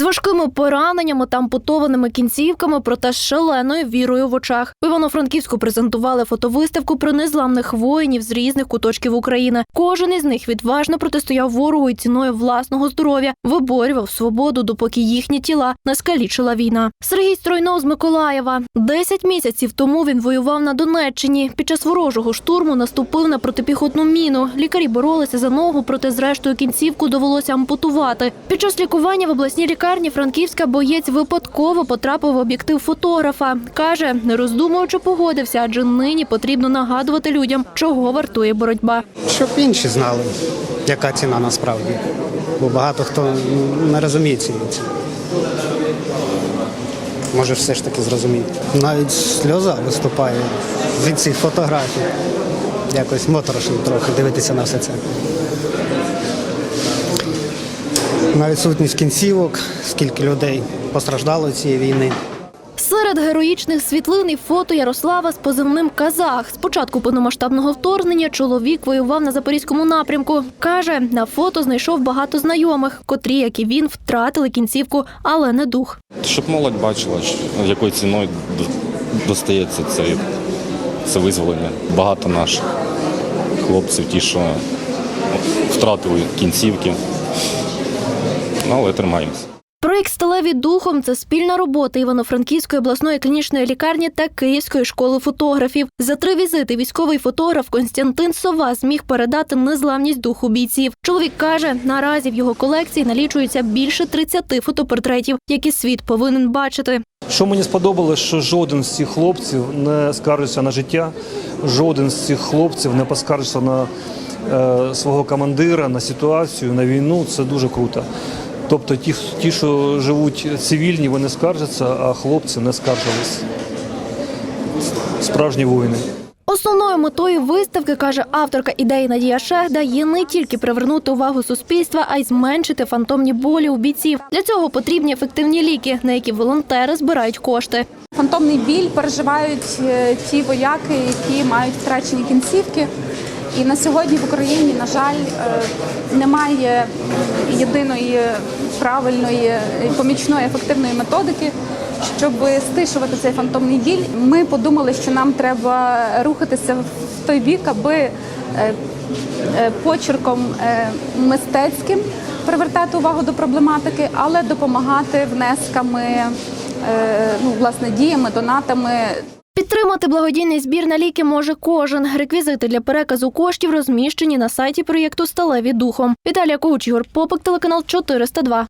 з важкими пораненнями та ампутованими кінцівками, проте з шаленою вірою в очах. У Івано-Франківську презентували фотовиставку про незламних воїнів з різних куточків України. Кожен із них відважно протистояв ворогу і ціною власного здоров'я виборював свободу, допоки їхні тіла не скалічила війна. Сергій Стройнов з Миколаєва. Десять місяців тому він воював на Донеччині. Під час ворожого штурму наступив на протипіхотну міну. Лікарі боролися за ногу, проте зрештою кінцівку довелося ампутувати. Під час лікування в обласній лікарні Франківська боєць випадково потрапив в об'єктив фотографа. Каже, не роздумуючи, погодився, адже нині потрібно нагадувати людям, чого вартує боротьба. Щоб інші знали, яка ціна насправді. Бо багато хто не розуміє ціни. Може все ж таки зрозуміти. Навіть сльоза виступає від цих фотографій. Якось моторошно трохи дивитися на все це. На відсутність кінцівок, скільки людей постраждало від цієї війни. Серед героїчних світлин і фото Ярослава з позивним Казах. З початку повномасштабного вторгнення чоловік воював на запорізькому напрямку. Каже, на фото знайшов багато знайомих, котрі, як і він, втратили кінцівку, але не дух. Щоб молодь бачила, якою ціною достається це, це визволення. Багато наших хлопців, ті, що втратили кінцівки, Ну, але тримаємося. Проєкт Сталеві духом це спільна робота Івано-Франківської обласної клінічної лікарні та Київської школи фотографів. За три візити військовий фотограф Константин Сова зміг передати незламність духу бійців. Чоловік каже, наразі в його колекції налічується більше 30 фотопортретів, які світ повинен бачити. Що мені сподобалось, що жоден з цих хлопців не скаржиться на життя, жоден з цих хлопців не поскаржиться на е, свого командира, на ситуацію, на війну. Це дуже круто. Тобто ті, ті, що живуть цивільні, вони скаржаться, а хлопці не скаржились. Справжні воїни. Основною метою виставки каже авторка ідеї Надія Шехда є не тільки привернути увагу суспільства, а й зменшити фантомні болі у бійців. Для цього потрібні ефективні ліки, на які волонтери збирають кошти. Фантомний біль переживають е, ті вояки, які мають втрачені кінцівки. І на сьогодні в Україні, на жаль, е, немає єдиної правильної помічної ефективної методики, щоб стишувати цей фантомний біль. Ми подумали, що нам треба рухатися в той бік, аби е, е, почерком мистецьким привертати увагу до проблематики, але допомагати внесками, ну власне діями, донатами. Підтримати благодійний збір на ліки може кожен. Реквізити для переказу коштів розміщені на сайті проєкту Сталеві духом. Віталія Коуч, Ігор Попик, телеканал 402.